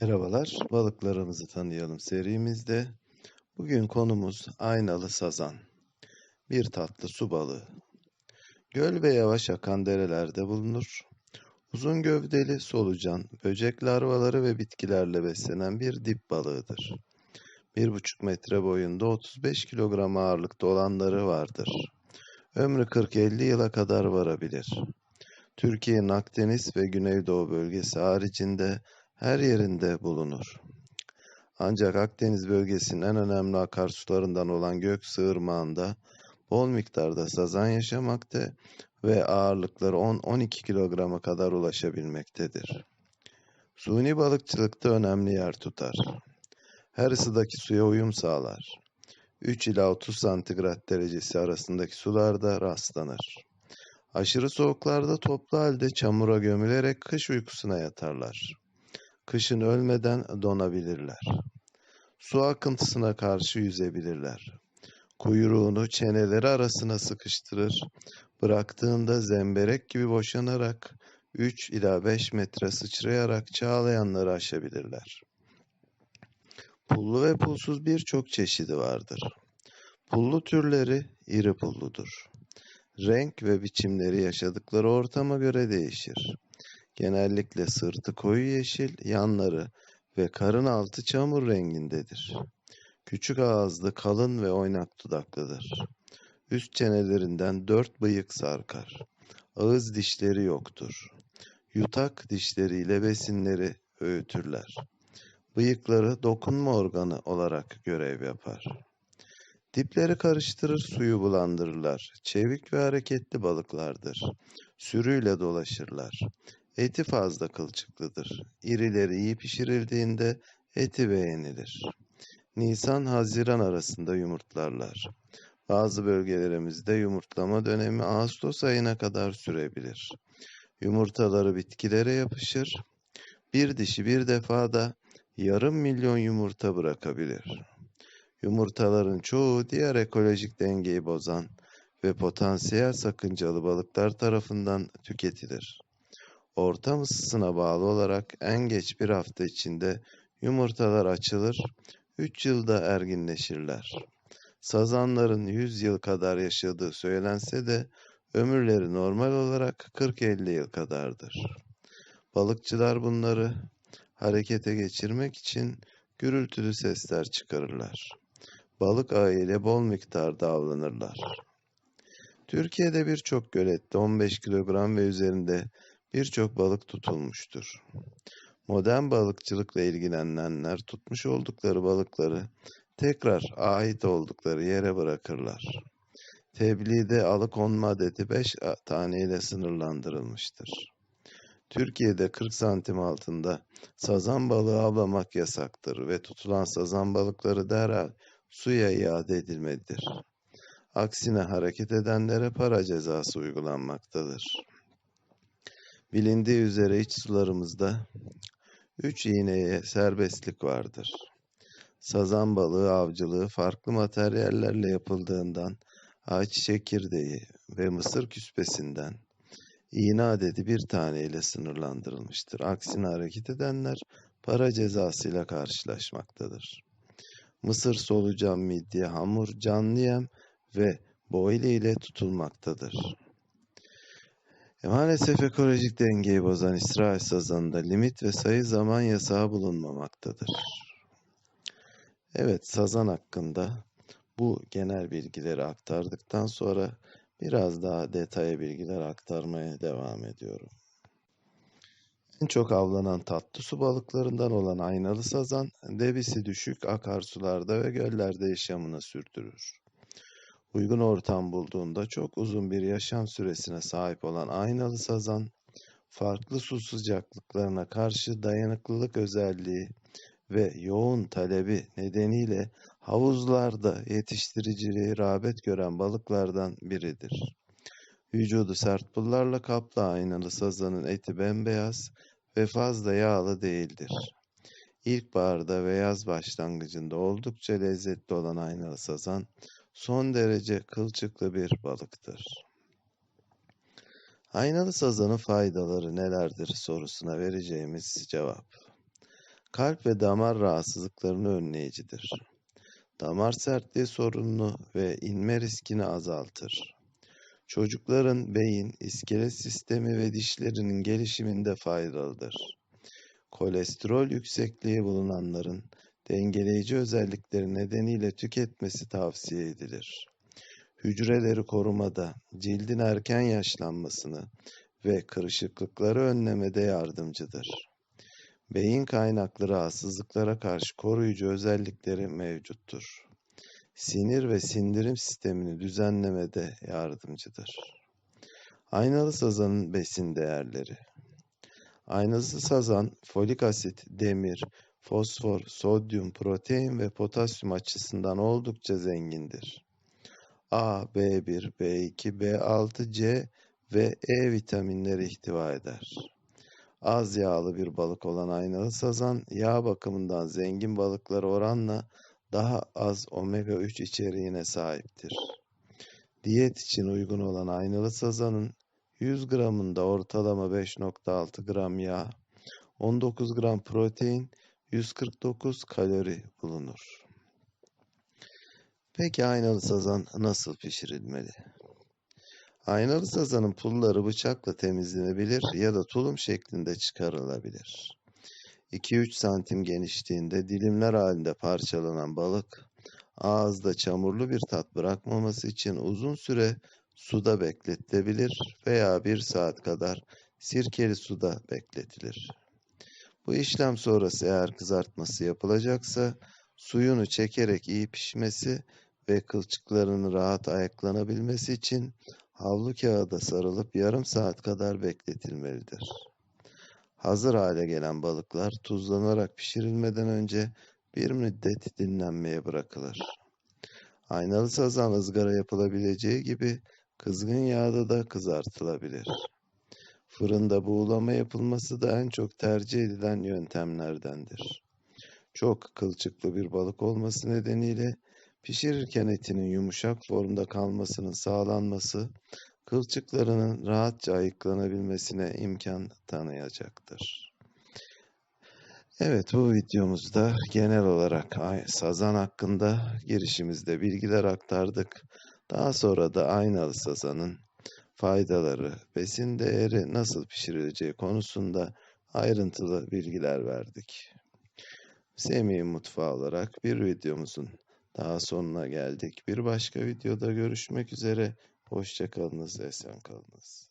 Merhabalar, balıklarımızı tanıyalım serimizde. Bugün konumuz aynalı sazan. Bir tatlı su balığı. Göl ve yavaş akan derelerde bulunur. Uzun gövdeli, solucan, böcek larvaları ve bitkilerle beslenen bir dip balığıdır. 1,5 metre boyunda 35 kilogram ağırlıkta olanları vardır. Ömrü 40-50 yıla kadar varabilir. Türkiye'nin Akdeniz ve Güneydoğu bölgesi haricinde her yerinde bulunur. Ancak Akdeniz bölgesinin en önemli akarsularından olan Göksu Irmağı'nda bol miktarda sazan yaşamakta ve ağırlıkları 10-12 kilograma kadar ulaşabilmektedir. Suni balıkçılıkta önemli yer tutar. Her ısıdaki suya uyum sağlar. 3 ila 30 santigrat derecesi arasındaki sularda rastlanır. Aşırı soğuklarda toplu halde çamura gömülerek kış uykusuna yatarlar. Kışın ölmeden donabilirler. Su akıntısına karşı yüzebilirler. Kuyruğunu çeneleri arasına sıkıştırır, bıraktığında zemberek gibi boşanarak 3 ila 5 metre sıçrayarak çağlayanları aşabilirler. Pullu ve pulsuz birçok çeşidi vardır. Pullu türleri iri pulludur. Renk ve biçimleri yaşadıkları ortama göre değişir. Genellikle sırtı koyu yeşil, yanları ve karın altı çamur rengindedir. Küçük ağızlı, kalın ve oynak dudaklıdır. Üst çenelerinden dört bıyık sarkar. Ağız dişleri yoktur. Yutak dişleriyle besinleri öğütürler. Bıyıkları dokunma organı olarak görev yapar. Dipleri karıştırır, suyu bulandırırlar. Çevik ve hareketli balıklardır. Sürüyle dolaşırlar. Eti fazla kılçıklıdır. İrileri iyi pişirildiğinde eti beğenilir. Nisan-Haziran arasında yumurtlarlar. Bazı bölgelerimizde yumurtlama dönemi Ağustos ayına kadar sürebilir. Yumurtaları bitkilere yapışır. Bir dişi bir defada yarım milyon yumurta bırakabilir. Yumurtaların çoğu diğer ekolojik dengeyi bozan ve potansiyel sakıncalı balıklar tarafından tüketilir. Ortam ısısına bağlı olarak en geç bir hafta içinde yumurtalar açılır, 3 yılda erginleşirler. Sazanların 100 yıl kadar yaşadığı söylense de ömürleri normal olarak 40-50 yıl kadardır. Balıkçılar bunları harekete geçirmek için gürültülü sesler çıkarırlar. Balık ağıyla bol miktarda avlanırlar. Türkiye'de birçok gölette 15 kilogram ve üzerinde birçok balık tutulmuştur. Modern balıkçılıkla ilgilenenler tutmuş oldukları balıkları tekrar ait oldukları yere bırakırlar. Tebliğde alıkonma adeti 5 taneyle sınırlandırılmıştır. Türkiye'de 40 santim altında sazan balığı avlamak yasaktır ve tutulan sazan balıkları derhal suya iade edilmelidir. Aksine hareket edenlere para cezası uygulanmaktadır. Bilindiği üzere iç sularımızda üç iğneye serbestlik vardır. Sazan balığı avcılığı farklı materyallerle yapıldığından ağaç çekirdeği ve mısır küspesinden iğne adedi bir tane ile sınırlandırılmıştır. Aksine hareket edenler para cezasıyla karşılaşmaktadır. Mısır solucan, midye, hamur, canlı yem ve boyli ile tutulmaktadır. E, maalesef ekolojik dengeyi bozan İsrail sazanında limit ve sayı zaman yasağı bulunmamaktadır. Evet, sazan hakkında bu genel bilgileri aktardıktan sonra biraz daha detaya bilgiler aktarmaya devam ediyorum. En çok avlanan tatlı su balıklarından olan aynalı sazan, debisi düşük akarsularda ve göllerde yaşamını sürdürür. Uygun ortam bulduğunda çok uzun bir yaşam süresine sahip olan aynalı sazan, farklı su sıcaklıklarına karşı dayanıklılık özelliği ve yoğun talebi nedeniyle havuzlarda yetiştiriciliği rağbet gören balıklardan biridir. Vücudu sert pullarla kaplı aynalı sazanın eti bembeyaz ve fazla yağlı değildir. İlkbaharda ve yaz başlangıcında oldukça lezzetli olan aynalı sazan, son derece kılçıklı bir balıktır. Aynalı sazanın faydaları nelerdir sorusuna vereceğimiz cevap. Kalp ve damar rahatsızlıklarını önleyicidir. Damar sertliği sorununu ve inme riskini azaltır. Çocukların beyin, iskelet sistemi ve dişlerinin gelişiminde faydalıdır. Kolesterol yüksekliği bulunanların dengeleyici özellikleri nedeniyle tüketmesi tavsiye edilir. Hücreleri korumada, cildin erken yaşlanmasını ve kırışıklıkları önlemede yardımcıdır. Beyin kaynaklı rahatsızlıklara karşı koruyucu özellikleri mevcuttur. Sinir ve sindirim sistemini düzenlemede yardımcıdır. Aynalı sazanın besin değerleri. Aynalı sazan folik asit, demir, fosfor, sodyum, protein ve potasyum açısından oldukça zengindir. A, B1, B2, B6, C ve E vitaminleri ihtiva eder. Az yağlı bir balık olan aynalı sazan, yağ bakımından zengin balıklara oranla daha az omega 3 içeriğine sahiptir. Diyet için uygun olan aynalı sazanın 100 gramında ortalama 5.6 gram yağ, 19 gram protein, 149 kalori bulunur. Peki aynalı sazan nasıl pişirilmeli? Aynalı sazanın pulları bıçakla temizlenebilir ya da tulum şeklinde çıkarılabilir. 2-3 santim genişliğinde dilimler halinde parçalanan balık, ağızda çamurlu bir tat bırakmaması için uzun süre suda bekletilebilir veya 1 saat kadar sirkeli suda bekletilir. Bu işlem sonrası eğer kızartması yapılacaksa suyunu çekerek iyi pişmesi ve kılçıklarının rahat ayaklanabilmesi için havlu kağıda sarılıp yarım saat kadar bekletilmelidir. Hazır hale gelen balıklar tuzlanarak pişirilmeden önce bir müddet dinlenmeye bırakılır. Aynalı sazan ızgara yapılabileceği gibi kızgın yağda da kızartılabilir. Fırında buğulama yapılması da en çok tercih edilen yöntemlerdendir. Çok kılçıklı bir balık olması nedeniyle pişirirken etinin yumuşak formda kalmasının sağlanması kılçıklarının rahatça ayıklanabilmesine imkan tanıyacaktır. Evet bu videomuzda genel olarak sazan hakkında girişimizde bilgiler aktardık. Daha sonra da aynalı sazanın faydaları, besin değeri nasıl pişirileceği konusunda ayrıntılı bilgiler verdik. Semih Mutfağı olarak bir videomuzun daha sonuna geldik. Bir başka videoda görüşmek üzere. Hoşçakalınız, esen kalınız.